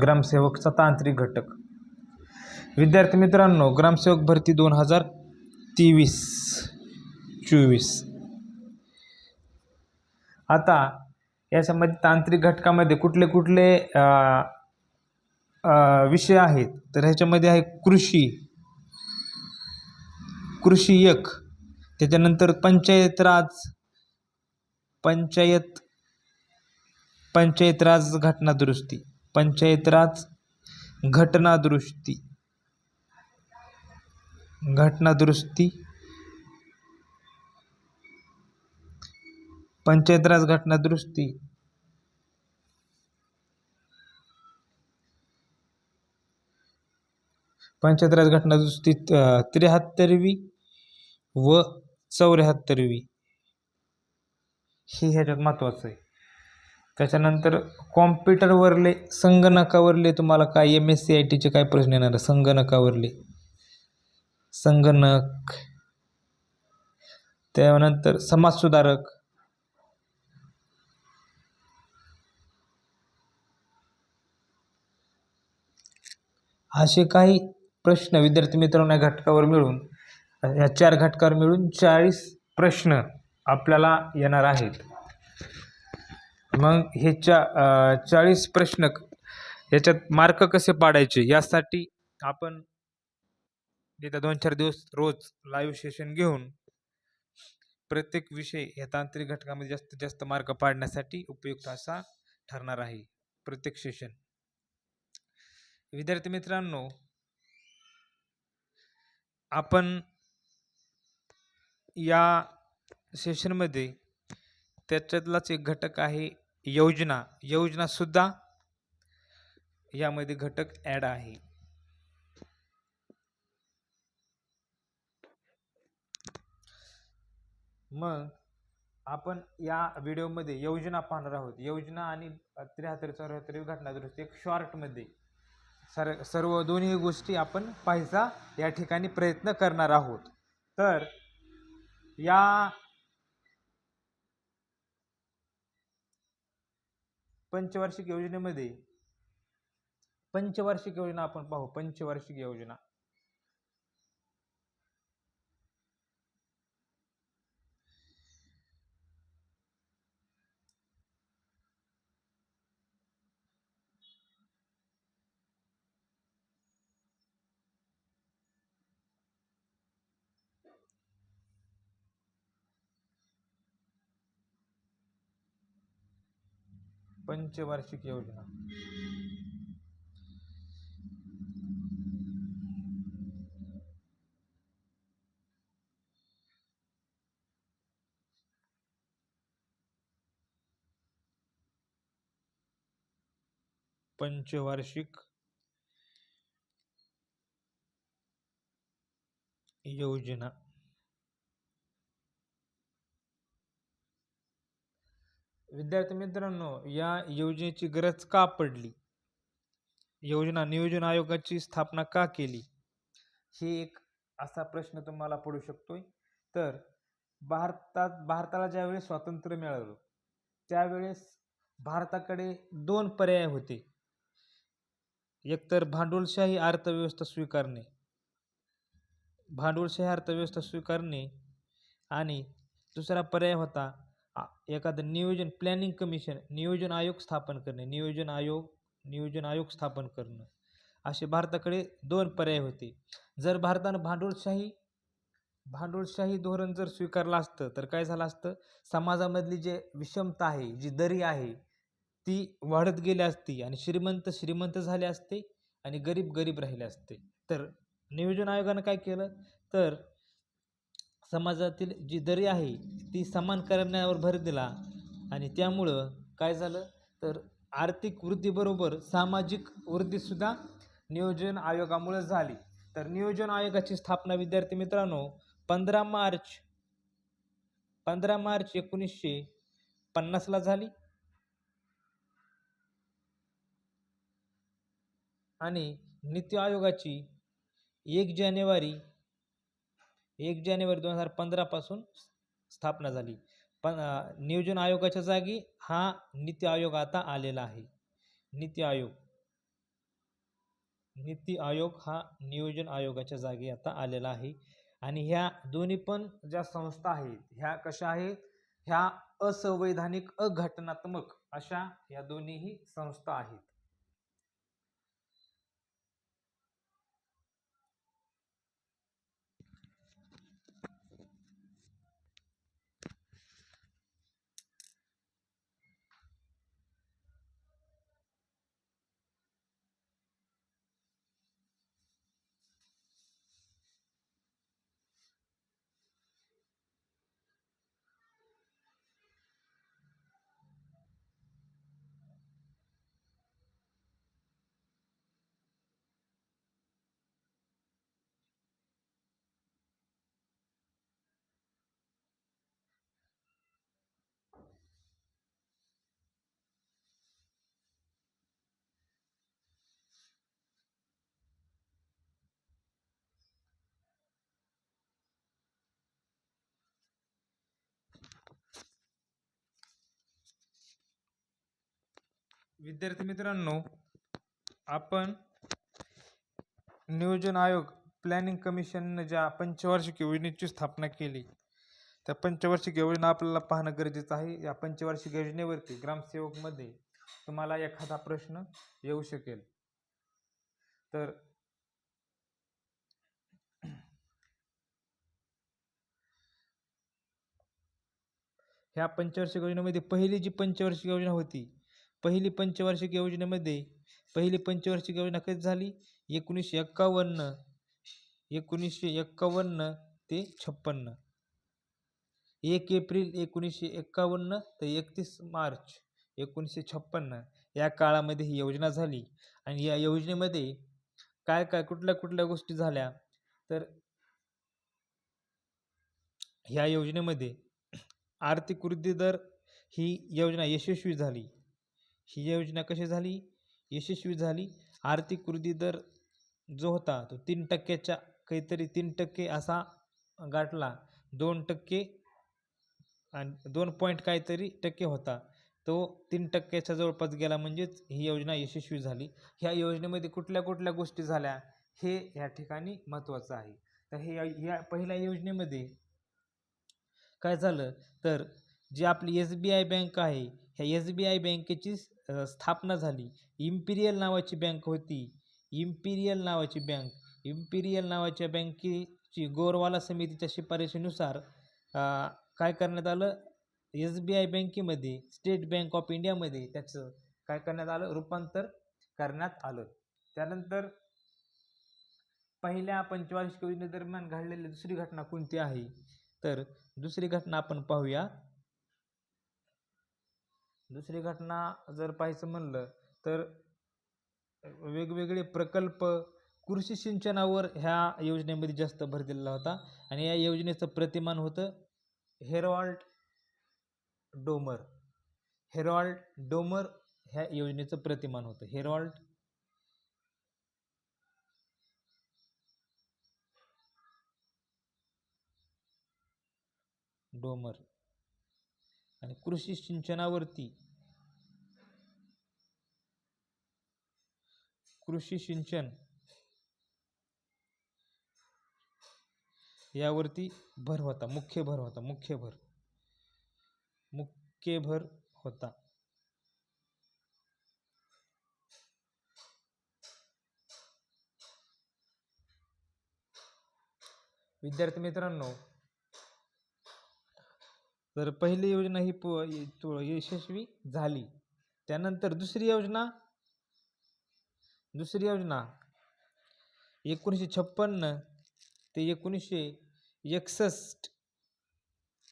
ग्रामसेवकचा तांत्रिक घटक. विद्यार्थी मित्रांनो ग्रामसेवक भरती दोन हजार तेवीस चोवीस. आता याच्यामध्ये तांत्रिक घटकामध्ये कुठले कुठले विषय आहेत? तर ह्याच्यामध्ये आहे कृषी. कृषी एक. त्याच्यानंतर पंचायत राज. पंचायत पंचायत राज घटना दुरुस्ती पंचायत राज घटना दुरुस्ती घटना दुरुस्ती पंचायत राज घटना दुरुस्ती पंचायत राज घटना दुरुस्ती त्र्याहत्तरवी व चौऱ्याहत्तरवी. हे ह्याच्यात महत्त्वाचं आहे. त्याच्यानंतर कॉम्प्युटरवरले संगणकावरले तुम्हाला काय एम एस सी आय टीचे काय प्रश्न येणार संगणकावरले. संगणक. त्यानंतर समाजसुधारक. असे काही प्रश्न विद्यार्थी मित्रांना या घटकावर मिळून या चार घटकावर मिळून चाळीस प्रश्न आपल्याला येणार आहेत. मग हे चा चाळीस प्रश्न याच्यात मार्क कसे पाडायचे? यासाठी आपण येत्या दोन चार दिवस रोज लाईव्ह सेशन घेऊन प्रत्येक विषय या तांत्रिक घटकामध्ये जास्तीत जास्त मार्क पाडण्यासाठी उपयुक्त असा ठरणार आहे प्रत्येक सेशन विद्यार्थी मित्रांनो आपण या सेशनमध्ये त्याच्यातलाच एक घटक आहे योजना योजनासुद्धा यामध्ये घटक ॲड आहे. मग आपण या व्हिडिओमध्ये योजना पाहणार आहोत. योजना आणि त्र्याहत्तर चौऱ्याहत्तर घटना दुरुस्ती एक शॉर्टमध्ये सर सर्व दोन्ही गोष्टी आपण पाहायचा या ठिकाणी प्रयत्न करणार आहोत. तर या पंचवार्षिक योजनेमध्ये पंचवार्षिक योजना आपण पाहू पंचवार्षिक योजना. पंचवार्षिक योजना. पंचवार्षिक योजना. विद्यार्थी मित्रांनो या योजनेची गरज का पडली? योजना नियोजन आयोगाची स्थापना का केली? हे एक असा प्रश्न तुम्हाला पडू शकतोय. तर भारतात भारताला ज्यावेळेस स्वातंत्र्य मिळालं त्यावेळेस भारताकडे दोन पर्याय होते. एकतर भांडवलशाही अर्थव्यवस्था स्वीकारणे भांडवलशाही अर्थव्यवस्था स्वीकारणे आणि दुसरा पर्याय होता एखादं नियोजन प्लॅनिंग कमिशन नियोजन आयोग स्थापन करणे नियोजन आयोग नियोजन आयोग स्थापन करणं. असे भारताकडे दोन पर्याय होते. जर भारतानं भांडवलशाही भांडवलशाही धोरण जर स्वीकारलं असतं तर काय झालं असतं? समाजामधली जे विषमता आहे जी दरी आहे ती वाढत गेली असती आणि श्रीमंत श्रीमंत झाले असते आणि गरीब गरीब राहिले असते. तर नियोजन आयोगानं काय केलं? तर समाजातील जी दरी आहे ती समान करण्यावर भर दिला आणि त्यामुळं काय झालं? तर आर्थिक वृद्धीबरोबर सामाजिक वृद्धीसुद्धा नियोजन आयोगामुळे झाली. तर नियोजन आयोगाची स्थापना विद्यार्थी मित्रांनो पंधरा मार्च पंधरा मार्च एकोणीसशे पन्नासला झाली. आणि नीती आयोगाची एक जानेवारी एक जानेवारी दोन हजार पंधरापासून स्थापना झाली. पण नियोजन आयोगाच्या जागी हा नीती आयोग आता आलेला आहे. नीती आयोग. नीती आयोग हा नियोजन आयोगाच्या जागी आता आलेला आहे. आणि ह्या दोन्ही पण ज्या संस्था आहेत ह्या कशा आहेत? ह्या असंवैधानिक अघटनात्मक अशा या दोन्हीही संस्था आहेत. विद्यार्थी मित्रांनो आपण नियोजन आयोग प्लॅनिंग कमिशननं ज्या पंचवार्षिक योजनेची स्थापना केली त्या पंचवार्षिक योजना आपल्याला पाहणं गरजेचं आहे. या पंचवार्षिक योजनेवरती ग्रामसेवकमध्ये तुम्हाला एखादा प्रश्न येऊ शकेल. तर ह्या पंचवार्षिक योजनेमध्ये पहिली जी पंचवार्षिक योजना होती पहिली पंचवार्षिक योजनेमध्ये पहिली पंचवार्षिक योजना कधी झाली? एकोणीसशे एक्कावन्न. एकोणीसशे एक्कावन्न ते छप्पन्न. एक एप्रिल एकोणीसशे एक्कावन्न ते एकतीस मार्च एकोणीसशे छप्पन्न. या काळामध्ये ही योजना झाली. आणि या योजनेमध्ये काय काय कुठल्या कुठल्या गोष्टी झाल्या? तर ह्या योजनेमध्ये आर्थिक वृद्धी दर ही योजना यशस्वी झाली. ही योजना कशी झाली? यशस्वी झाली. आर्थिक वृद्धी दर जो होता तो तीन टक्क्याच्या काहीतरी तीन टक्के असा गाठला. दोन टक्के आणि दोन पॉईंट काहीतरी टक्के होता. तो तीन टक्क्याच्या जवळपास गेला म्हणजेच ही योजना यशस्वी झाली. ह्या योजनेमध्ये कुठल्या कुठल्या गोष्टी झाल्या हे या ठिकाणी महत्त्वाचं आहे. तर हे या पहिल्या योजनेमध्ये काय झालं? तर जी आपली एस बी आय बँक आहे ह्या एस बी आय बँकेची स्थापना झाली. इम्पिरियल नावाची बँक होती. इम्पिरियल नावाची बँक इम्पिरियल नावाच्या बँकेची गोरवाला समितीच्या शिफारशीनुसार काय करण्यात आलं? एस बी आय बँकेमध्ये स्टेट बँक ऑफ इंडियामध्ये त्याचं काय करण्यात आलं? रूपांतर करण्यात आलं. त्यानंतर पहिल्या पंचवार्षिक योजनेदरम्यान घडलेली दुसरी घटना कोणती आहे? तर दुसरी घटना आपण पाहूया. दुसरी घटना जर पाहायचं म्हणलं तर वेगवेगळे प्रकल्प कृषी सिंचनावर ह्या योजनेमध्ये जास्त भर दिलेला होता. आणि या योजनेचं प्रतिमान होतं हेरॉल्ड डोमर. हेरॉल्ड डोमर ह्या योजनेचं प्रतिमान होतं. Harold Domar. आणि कृषी सिंचनावरती कृषी सिंचन यावरती भर होता मुख्य भर होता मुख्य भर. मुख्य भर होता. विद्यार्थी मित्रांनो तर पहिली योजना ही प यशस्वी झाली त्यानंतर दुसरी योजना दुसरी योजना. एकोणीसशे छप्पन्न ते एकोणीसशे एकसष्ट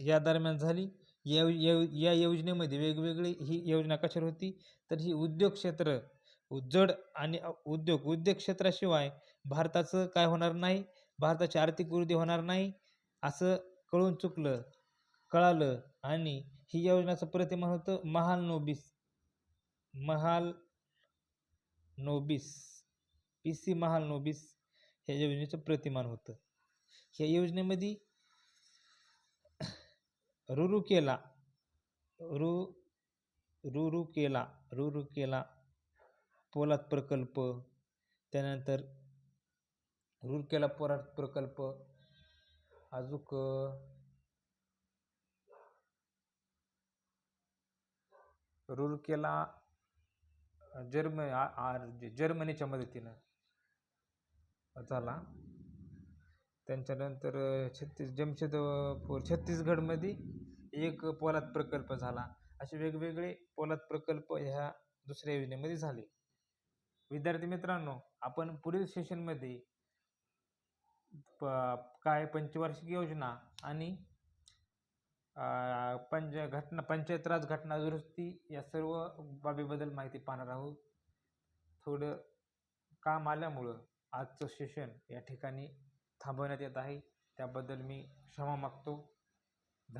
या दरम्यान झाली. या या योजनेमध्ये वेगवेगळी ही योजना कशावर होती? तर ही उद्योग क्षेत्र जड आणि उद्योग उद्योग क्षेत्राशिवाय भारताचं काय होणार नाही? भारताची आर्थिक वृद्धी होणार नाही? असं कळून चुकलं कळालं आणि ही योजनाचं प्रतिमान होतं महाल नोबिस. महाल नोबिस पी सी महाल नोबिस ह्या योजनेचं प्रतिमान होतं. ह्या योजनेमध्ये रुरुकेला रु रुरुकेला रुरुकेला पोलाद प्रकल्प त्यानंतर रुरकेला पोलाद प्रकल्प अजूक रुरकेला जर्म आ- जे जर्मनीच्या मदतीनं झाला. त्यांच्यानंतर छत्तीस जमशेदपूर छत्तीसगडमध्ये एक पोलाद प्रकल्प झाला. असे वेगवेगळे पोलाद प्रकल्प ह्या दुसऱ्या योजनेमध्ये झाले. विद्यार्थी मित्रांनो आपण पुढील सेशनमध्ये प काय पंचवार्षिक योजना आणि पंच घटना पंचायत राज घटना दुरुस्ती या सर्व बाबीबद्दल माहिती पाहणार आहोत. थोडं काम आल्यामुळं आजचं सेशन या ठिकाणी थांबवण्यात येत आहे. त्याबद्दल मी क्षमा मागतो.